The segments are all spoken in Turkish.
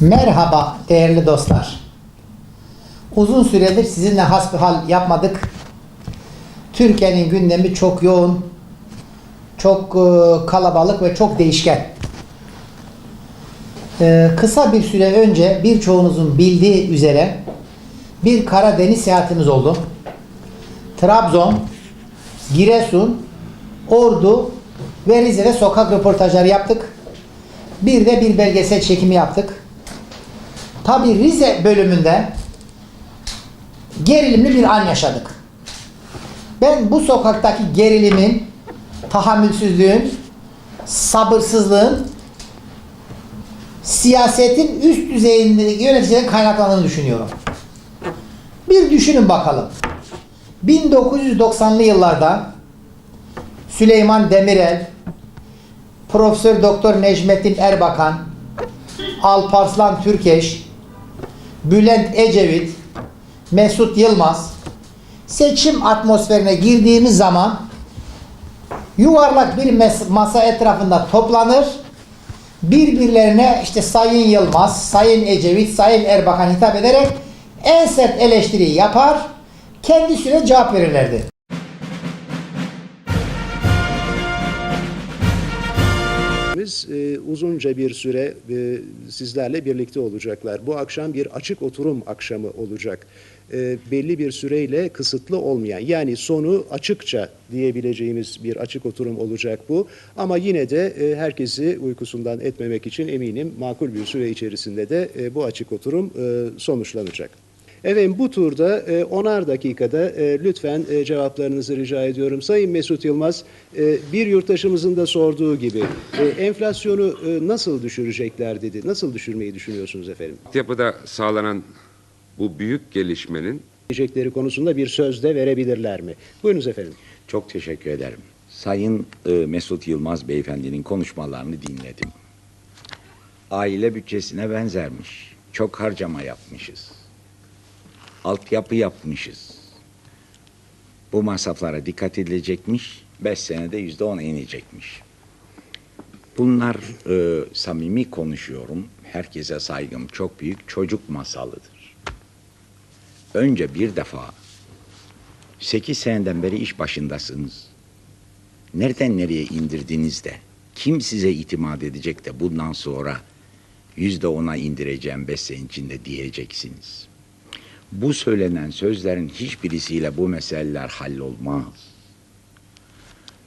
Merhaba değerli dostlar. Uzun süredir sizinle hasbihal yapmadık. Türkiye'nin gündemi çok yoğun, çok e, kalabalık ve çok değişken. E, kısa bir süre önce birçoğunuzun bildiği üzere bir Karadeniz seyahatimiz oldu. Trabzon, Giresun, Ordu ve Rize'de sokak röportajları yaptık. Bir de bir belgesel çekimi yaptık. Tabi Rize bölümünde gerilimli bir an yaşadık. Ben bu sokaktaki gerilimin, tahammülsüzlüğün, sabırsızlığın siyasetin üst düzeyindeki yöneticilerin kaynaklandığını düşünüyorum. Bir düşünün bakalım. 1990'lı yıllarda Süleyman Demirel, Profesör Doktor Necmettin Erbakan, Alparslan Türkeş, Bülent Ecevit, Mesut Yılmaz. Seçim atmosferine girdiğimiz zaman yuvarlak bir masa etrafında toplanır. Birbirlerine işte Sayın Yılmaz, Sayın Ecevit, Sayın Erbakan hitap ederek en sert eleştiriyi yapar. Kendi süre cevap verirlerdi. Biz e, uzunca bir süre e, sizlerle birlikte olacaklar. Bu akşam bir açık oturum akşamı olacak. E, belli bir süreyle kısıtlı olmayan yani sonu açıkça diyebileceğimiz bir açık oturum olacak bu. Ama yine de herkesi uykusundan etmemek için eminim makul bir süre içerisinde de bu açık oturum sonuçlanacak. Efendim bu turda e, onar dakikada e, lütfen e, cevaplarınızı rica ediyorum. Sayın Mesut Yılmaz, e, bir yurttaşımızın da sorduğu gibi e, enflasyonu e, nasıl düşürecekler dedi. Nasıl düşürmeyi düşünüyorsunuz efendim? Altyapıda sağlanan bu büyük gelişmenin Diyecekleri konusunda bir söz de verebilirler mi? Buyurunuz efendim. Çok teşekkür ederim. Sayın e, Mesut Yılmaz beyefendinin konuşmalarını dinledim. Aile bütçesine benzermiş. Çok harcama yapmışız. Altyapı yapmışız. Bu masraflara dikkat edilecekmiş. Beş senede yüzde on inecekmiş. Bunlar e, samimi konuşuyorum. Herkese saygım çok büyük. Çocuk masalıdır. Önce bir defa 8 seneden beri iş başındasınız. Nereden nereye indirdiniz de kim size itimat edecek de bundan sonra yüzde ona indireceğim beş sene içinde diyeceksiniz. Bu söylenen sözlerin hiçbirisiyle bu meseleler hallolmaz.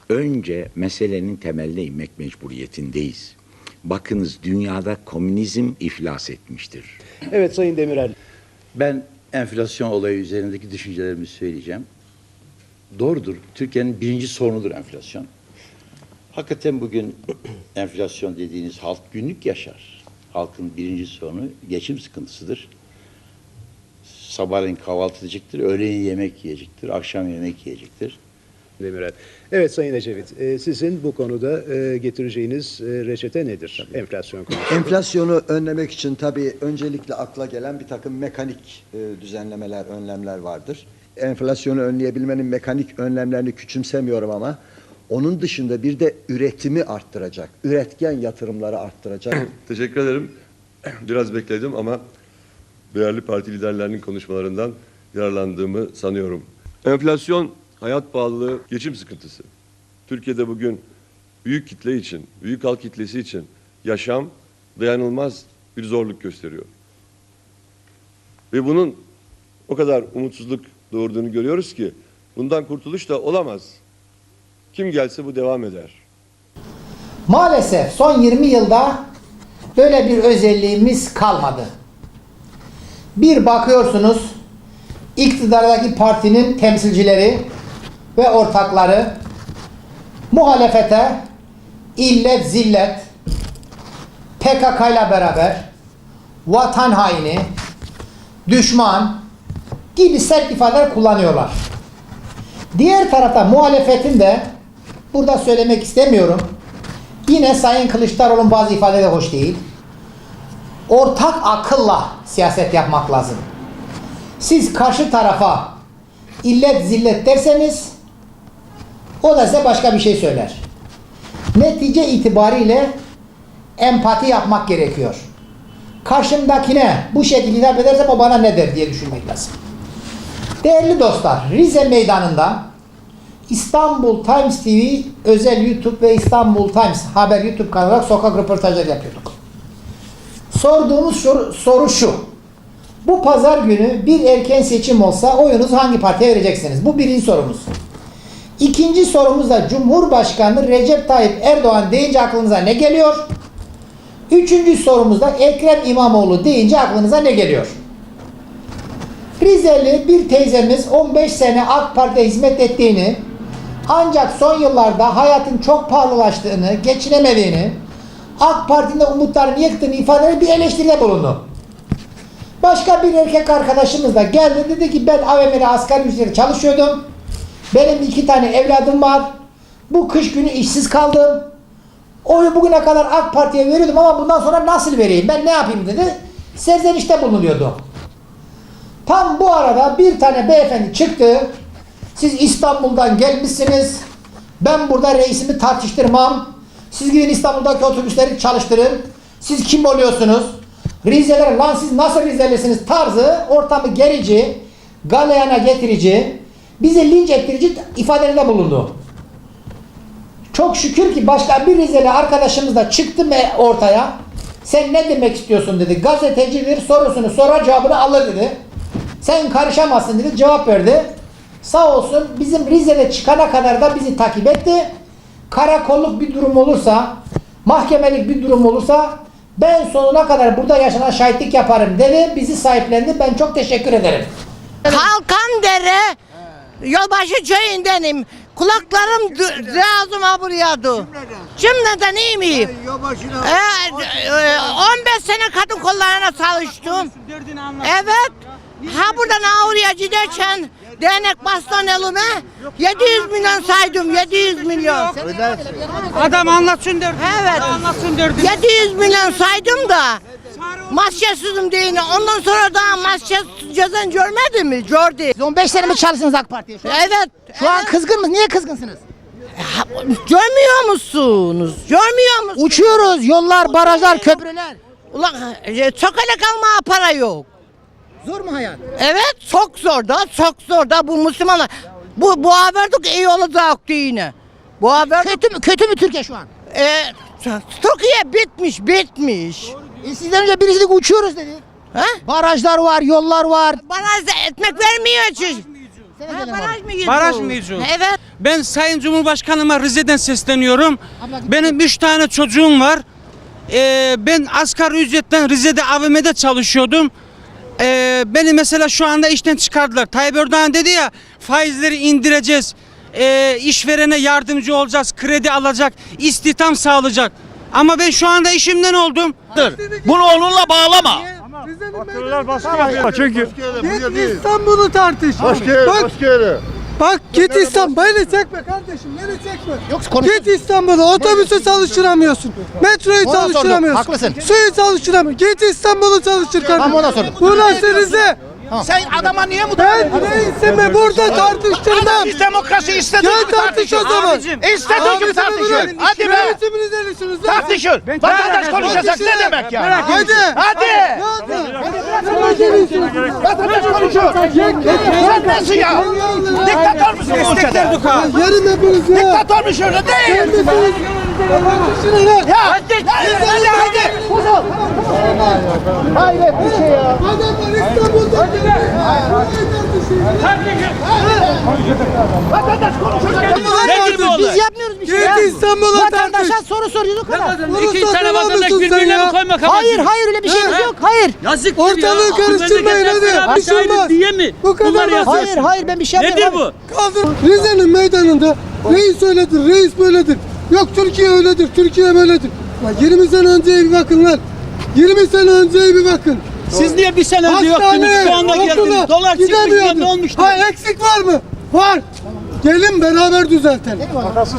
Önce meselenin temeline inmek mecburiyetindeyiz. Bakınız dünyada komünizm iflas etmiştir. Evet Sayın Demirel. Ben enflasyon olayı üzerindeki düşüncelerimi söyleyeceğim. Doğrudur. Türkiye'nin birinci sorunudur enflasyon. Hakikaten bugün enflasyon dediğiniz halk günlük yaşar. Halkın birinci sorunu geçim sıkıntısıdır. Sabahleyin kahvaltı edecektir, öğleyin yemek yiyecektir, akşam yemek yiyecektir. Demirel. Evet Sayın Ecevit, e, sizin bu konuda e, getireceğiniz e, reçete nedir? Enflasyon konusunda. Enflasyonu önlemek için tabii öncelikle akla gelen bir takım mekanik e, düzenlemeler, önlemler vardır. Enflasyonu önleyebilmenin mekanik önlemlerini küçümsemiyorum ama onun dışında bir de üretimi arttıracak, üretken yatırımları arttıracak Teşekkür ederim. Biraz bekledim ama değerli parti liderlerinin konuşmalarından yararlandığımı sanıyorum. Enflasyon, hayat pahalılığı, geçim sıkıntısı. Türkiye'de bugün büyük kitle için, büyük halk kitlesi için yaşam dayanılmaz bir zorluk gösteriyor. Ve bunun o kadar umutsuzluk doğurduğunu görüyoruz ki bundan kurtuluş da olamaz. Kim gelse bu devam eder. Maalesef son 20 yılda böyle bir özelliğimiz kalmadı. Bir bakıyorsunuz iktidardaki partinin temsilcileri ve ortakları muhalefete illet zillet PKK ile beraber vatan haini, düşman gibi sert ifadeler kullanıyorlar. Diğer tarafta muhalefetin de burada söylemek istemiyorum. Yine Sayın Kılıçdaroğlu'nun bazı ifadeleri hoş değil. Ortak akılla siyaset yapmak lazım. Siz karşı tarafa illet zillet derseniz o da size başka bir şey söyler. Netice itibariyle empati yapmak gerekiyor. karşımdakine bu şekilde hitap edersem o bana ne der diye düşünmek lazım. Değerli dostlar, Rize Meydanı'nda İstanbul Times TV özel YouTube ve İstanbul Times haber YouTube kanalı olarak sokak röportajları yapıyorduk. Sorduğumuz soru, soru şu. Bu pazar günü bir erken seçim olsa oyunuzu hangi partiye vereceksiniz? Bu birinci sorumuz. İkinci sorumuz da Cumhurbaşkanı Recep Tayyip Erdoğan deyince aklınıza ne geliyor? Üçüncü sorumuzda Ekrem İmamoğlu deyince aklınıza ne geliyor? Rizeli bir teyzemiz 15 sene AK Parti'ye hizmet ettiğini ancak son yıllarda hayatın çok pahalılaştığını, geçinemediğini, AK Parti'nin umutlarını yıktığını ifade bir eleştiride bulundu. Başka bir erkek arkadaşımız da geldi dedi ki ben AVM'de asgari ücretle çalışıyordum. Benim iki tane evladım var. Bu kış günü işsiz kaldım. Oyu bugüne kadar AK Parti'ye veriyordum ama bundan sonra nasıl vereyim? Ben ne yapayım dedi. Serzenişte bulunuyordu. Tam bu arada bir tane beyefendi çıktı. Siz İstanbul'dan gelmişsiniz. Ben burada reisimi tartıştırmam. Siz gidin İstanbul'daki otobüsleri çalıştırın. Siz kim oluyorsunuz? Rizeler lan siz nasıl Rizelisiniz tarzı ortamı gerici, galeyana getirici, bizi linç ettirici ifadelerinde bulundu. Çok şükür ki başka bir Rizeli arkadaşımız da çıktı ortaya. Sen ne demek istiyorsun dedi. Gazetecidir sorusunu sorar cevabını alır dedi. Sen karışamazsın dedi cevap verdi. Sağ olsun bizim Rize'de çıkana kadar da bizi takip etti. Karakolluk bir durum olursa, mahkemelik bir durum olursa ben sonuna kadar burada yaşanan şahitlik yaparım dedi. Bizi sahiplendi. Ben çok teşekkür ederim. Kalkandere yolbaşı köyündenim. Kulaklarım ağzıma vuruyordu. Cümleden iyi miyim? Ee, e, 15 sene kadın kollarına çalıştım. Evet. Ha buradan Avruya giderken değnek baston elime 700 milyon saydım 700 milyon. Adam anlatsın derdi. Evet. Anlatsın derdi. 700 milyon saydım da maskesizim deyini ondan sonra daha maske gezen görmedi mi? Gördü. Siz 15 sene mi çalıştınız AK Parti'ye? Şu an, Evet. şu an kızgın mısınız? Niye kızgınsınız? Ha, Görmüyor musunuz? Görmüyor musunuz? Uçuyoruz. Yollar, barajlar, köprüler. Ulan e, sokakta kalmaya para yok. Zor mu hayat? Evet çok zor da çok zor da bu Müslümanlar. Bu bu haberdik iyi olacak yine. Bu haber Kötü mü, kötü mü Türkiye şu an? e, Türkiye bitmiş bitmiş. E sizden önce birisi uçuyoruz dedi. Ha? Barajlar var, yollar var. Baraj ekmek vermiyor. Sene Ha, baraj mı yiyeceğiz? Baraj mı yiyeceğiz? Evet. Ben Sayın Cumhurbaşkanıma Rize'den sesleniyorum. Abla. Benim üç tane çocuğum var. Ee, ben asgari ücretten Rize'de AVM'de çalışıyordum. Ee, beni mesela şu anda işten çıkardılar. Tayyip Erdoğan dedi ya faizleri indireceğiz. Ee, işverene yardımcı olacağız. Kredi alacak. istihdam sağlayacak. Ama ben şu anda işimden oldum. Bunu onunla bağlama. Çünkü Git İstanbul'u tartış. bak, bak git İstanbul. Beni çekme kardeşim. Beni çekme. Yok konuş. Git İstanbul'u. Otobüsü çalıştıramıyorsun. Metroyu Ona sordum, çalıştıramıyorsun. haklısın. Suyu çalıştıramıyorsun. Git İstanbul'u çalıştır kardeşim. Ona sordum. Burası Rize. Sen adama niye bu Ben reisimi burada tartıştırmam. Biz demokrasi istediği Gel gibi tartış o zaman. Abicim, İstediği gibi tartışıyor. Hadi be. Tartışın. Vatandaş konuşacak ne demek ya? Hadi. Hadi. Hadi. Vatandaş konuşuyor. Sen nasıl ya? Diktatör müsün bu ülkede? Yarın hepiniz ya. Diktatör müsün öyle değil. Kendisiniz. Ya hadi hadi hadi. Hayret bir şey ya. Adamlar İstanbul'da. Vatandaş konuşacak. Ne gibi olay? Biz yapmıyoruz bir şey ya. İstanbul'a. Vatandaşa soru soruyoruz o kadar. İki tane vatandaş birbirine mi koymak Hayır hayır öyle bir şeyimiz yok. Hayır. yazık Ortalığı karıştırmayın hadi. Bir şey olmaz. diye mi? Bu kadar. Hayır hayır ben bir şey yapmıyorum. abi. Kaldır. Rize'nin meydanında reis öyledir, reis böyledir. Yok Türkiye öyledir, Türkiye böyledir. Lan 20 sene önceye bir bakın lan. 20 sene önceye bir bakın. Siz niye bir sene önce yoktunuz şu anda geldiniz? Dolar çıkmış gidemiyordun. ne olmuştu? Ha eksik var mı? Var. Gelin beraber düzeltelim.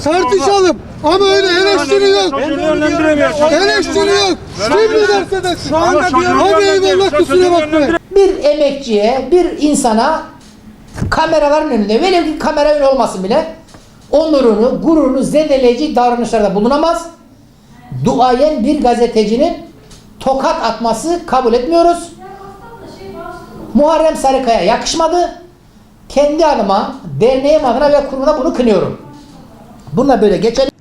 Tartışalım. Ama öyle eleştiri yok. Eleştiri yok. Kim derse desin. Hadi eyvallah kusura bakmayın. Bir emekçiye, bir insana kameraların önünde velev ki kamera olmasın bile onurunu, gururunu zedeleyici davranışlarda bulunamaz. Duayen bir gazetecinin tokat atması kabul etmiyoruz. Muharrem Sarıkaya yakışmadı. Kendi adıma, derneğim adına ve kurumuna bunu kınıyorum. Bununla böyle geçelim.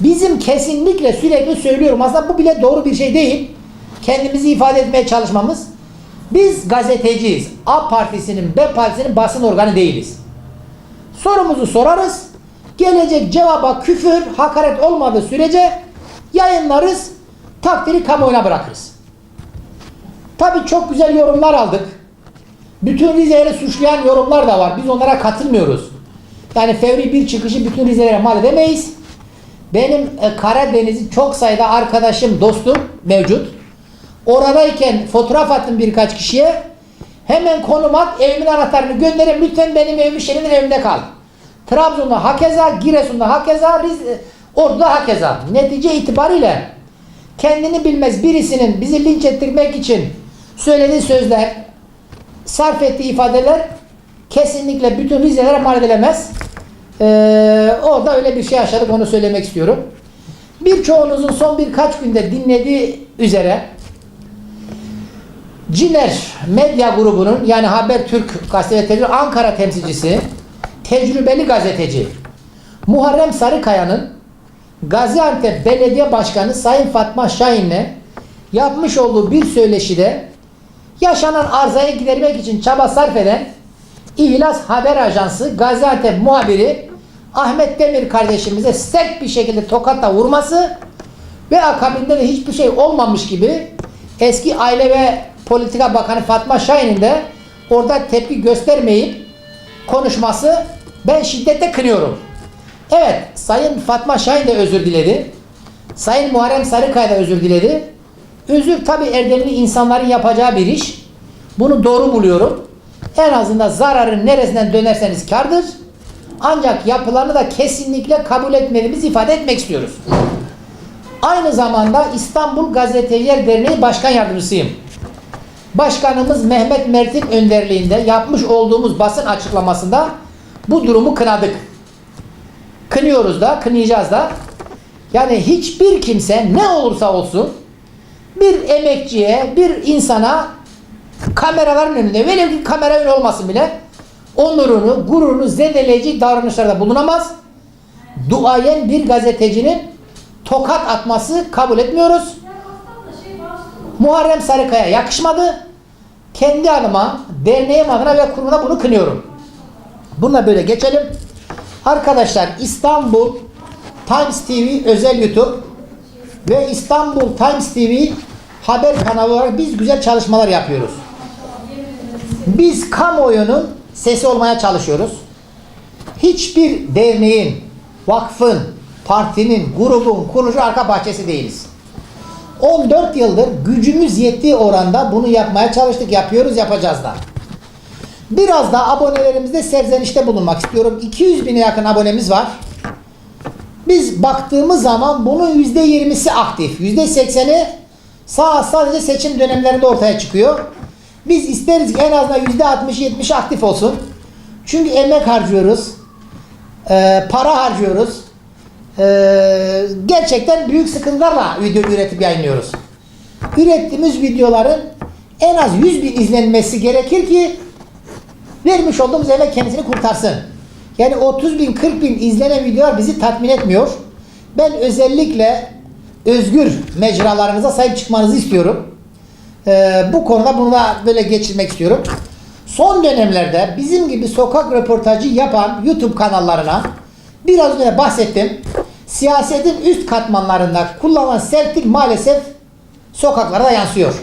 Bizim kesinlikle sürekli söylüyorum. Aslında bu bile doğru bir şey değil. Kendimizi ifade etmeye çalışmamız. Biz gazeteciyiz. A partisinin, B partisinin basın organı değiliz. Sorumuzu sorarız. Gelecek cevaba küfür, hakaret olmadığı sürece yayınlarız. Takdiri kamuoyuna bırakırız. Tabii çok güzel yorumlar aldık. Bütün Rize'leri suçlayan yorumlar da var. Biz onlara katılmıyoruz. Yani fevri bir çıkışı bütün Rize'lere mal edemeyiz. Benim e, Karadeniz'i çok sayıda arkadaşım, dostum mevcut. Oradayken fotoğraf attım birkaç kişiye. Hemen konum at, evimin anahtarını gönderin. Lütfen benim evim Şirin'in evinde kal. Trabzon'da hakeza, Giresun'da hakeza, Riz, Ordu'da hakeza. Netice itibariyle kendini bilmez birisinin bizi linç ettirmek için söylediği sözler, sarf ettiği ifadeler kesinlikle bütün Rize'lere mal edilemez. Ee, orada öyle bir şey yaşadık onu söylemek istiyorum. Birçoğunuzun son birkaç günde dinlediği üzere Ciner Medya Grubu'nun yani Habertürk Gazete ve Televizyon Ankara temsilcisi tecrübeli gazeteci Muharrem Sarıkaya'nın Gaziantep Belediye Başkanı Sayın Fatma Şahin'le yapmış olduğu bir söyleşide yaşanan arzayı gidermek için çaba sarf eden İhlas Haber Ajansı Gaziantep muhabiri Ahmet Demir kardeşimize sert bir şekilde tokatla vurması ve akabinde de hiçbir şey olmamış gibi eski Aile ve Politika Bakanı Fatma Şahin'in de orada tepki göstermeyip konuşması ben şiddetle kınıyorum. Evet, Sayın Fatma Şahin de özür diledi. Sayın Muharrem Sarıkaya da özür diledi. Özür tabi erdemli insanların yapacağı bir iş. Bunu doğru buluyorum. En azından zararın neresinden dönerseniz kardır. Ancak yapılanı da kesinlikle kabul etmediğimizi ifade etmek istiyoruz. Aynı zamanda İstanbul Gazeteciler Derneği Başkan Yardımcısıyım. Başkanımız Mehmet Mert'in önderliğinde yapmış olduğumuz basın açıklamasında bu durumu kınadık. Kınıyoruz da, kınayacağız da. Yani hiçbir kimse ne olursa olsun bir emekçiye, bir insana kameraların önünde velev ki kamera önü olmasın bile onurunu, gururunu zedeleyici davranışlarda bulunamaz. Duayen bir gazetecinin tokat atması kabul etmiyoruz. Muharrem Sarıkaya yakışmadı. Kendi adıma, derneğim adına ve kurumuna bunu kınıyorum. Bununla böyle geçelim. Arkadaşlar İstanbul Times TV özel YouTube ve İstanbul Times TV haber kanalı olarak biz güzel çalışmalar yapıyoruz. Biz kamuoyunun sesi olmaya çalışıyoruz. Hiçbir derneğin, vakfın, partinin, grubun, kuruluşu arka bahçesi değiliz. 14 yıldır gücümüz yettiği oranda bunu yapmaya çalıştık, yapıyoruz, yapacağız da. Biraz da abonelerimizde serzenişte bulunmak istiyorum. 200 bine yakın abonemiz var. Biz baktığımız zaman bunun %20'si aktif. %80'i sağ sadece seçim dönemlerinde ortaya çıkıyor. Biz isteriz ki en azından %60-70 aktif olsun. Çünkü emek harcıyoruz. e, para harcıyoruz. E, gerçekten büyük sıkıntılarla video üretip yayınlıyoruz. Ürettiğimiz videoların en az 100 bin izlenmesi gerekir ki vermiş olduğumuz emek kendisini kurtarsın. Yani 30 bin 40 bin izlenen videolar bizi tatmin etmiyor. Ben özellikle özgür mecralarınıza sahip çıkmanızı istiyorum. Ee, bu konuda bunu da böyle geçirmek istiyorum. Son dönemlerde bizim gibi sokak röportajı yapan YouTube kanallarına biraz önce bahsettim. Siyasetin üst katmanlarında kullanılan sertlik maalesef sokaklara yansıyor.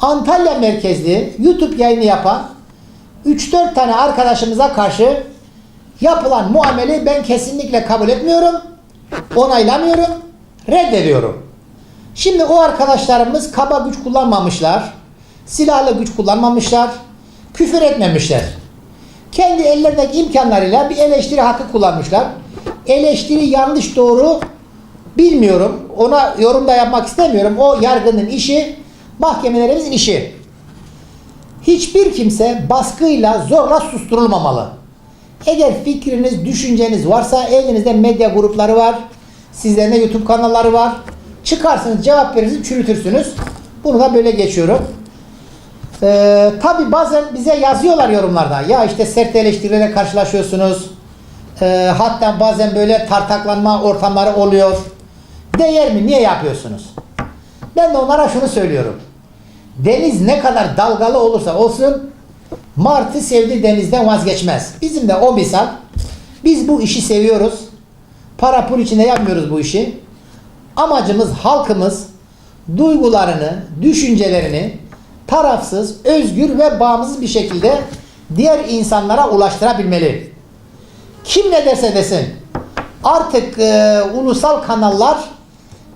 Antalya merkezli YouTube yayını yapan 3-4 tane arkadaşımıza karşı yapılan muameleyi ben kesinlikle kabul etmiyorum, onaylamıyorum, reddediyorum. Şimdi o arkadaşlarımız kaba güç kullanmamışlar, silahlı güç kullanmamışlar, küfür etmemişler. Kendi ellerindeki imkanlarıyla bir eleştiri hakkı kullanmışlar. Eleştiri yanlış doğru bilmiyorum. Ona yorum da yapmak istemiyorum. O yargının işi, mahkemelerimizin işi. Hiçbir kimse baskıyla zorla susturulmamalı. Eğer fikriniz, düşünceniz varsa elinizde medya grupları var. Sizlerin de YouTube kanalları var. Çıkarsınız, cevap verirsiniz, çürütürsünüz. Bunu da böyle geçiyorum. Ee, tabi bazen bize yazıyorlar yorumlarda. Ya işte sert eleştirilerle karşılaşıyorsunuz. Ee, hatta bazen böyle tartaklanma ortamları oluyor. Değer mi? Niye yapıyorsunuz? Ben de onlara şunu söylüyorum. Deniz ne kadar dalgalı olursa olsun Martı sevdi denizden vazgeçmez. Bizim de o misal. Biz bu işi seviyoruz. Para pul içinde yapmıyoruz bu işi. Amacımız halkımız duygularını, düşüncelerini tarafsız, özgür ve bağımsız bir şekilde diğer insanlara ulaştırabilmeli. Kim ne derse desin. Artık e, ulusal kanallar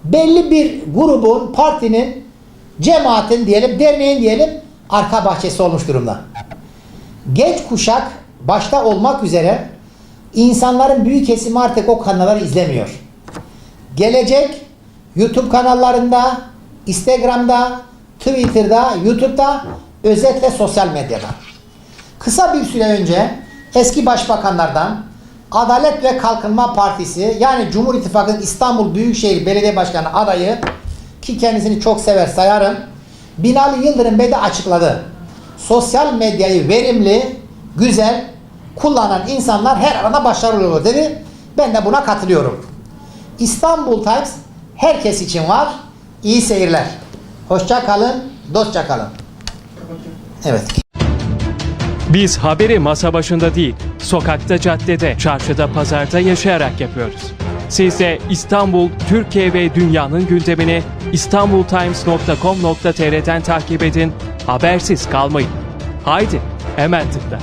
belli bir grubun, partinin, cemaatin diyelim, derneğin diyelim arka bahçesi olmuş durumda. Genç kuşak başta olmak üzere insanların büyük kesimi artık o kanalları izlemiyor. Gelecek YouTube kanallarında, Instagram'da, Twitter'da, YouTube'da, özetle sosyal medyada. Kısa bir süre önce eski başbakanlardan Adalet ve Kalkınma Partisi yani Cumhur İttifakı'nın İstanbul Büyükşehir Belediye Başkanı adayı ki kendisini çok sever sayarım. Binali Yıldırım Bey de açıkladı. Sosyal medyayı verimli, güzel kullanan insanlar her alanda başarılı olur dedi. Ben de buna katılıyorum. İstanbul Times herkes için var. İyi seyirler. Hoşça kalın, dostça kalın. Evet. Biz haberi masa başında değil, sokakta, caddede, çarşıda, pazarda yaşayarak yapıyoruz. Siz de İstanbul, Türkiye ve dünyanın gündemini istanbultimes.com.tr'den takip edin, habersiz kalmayın. Haydi, hemen tıkla.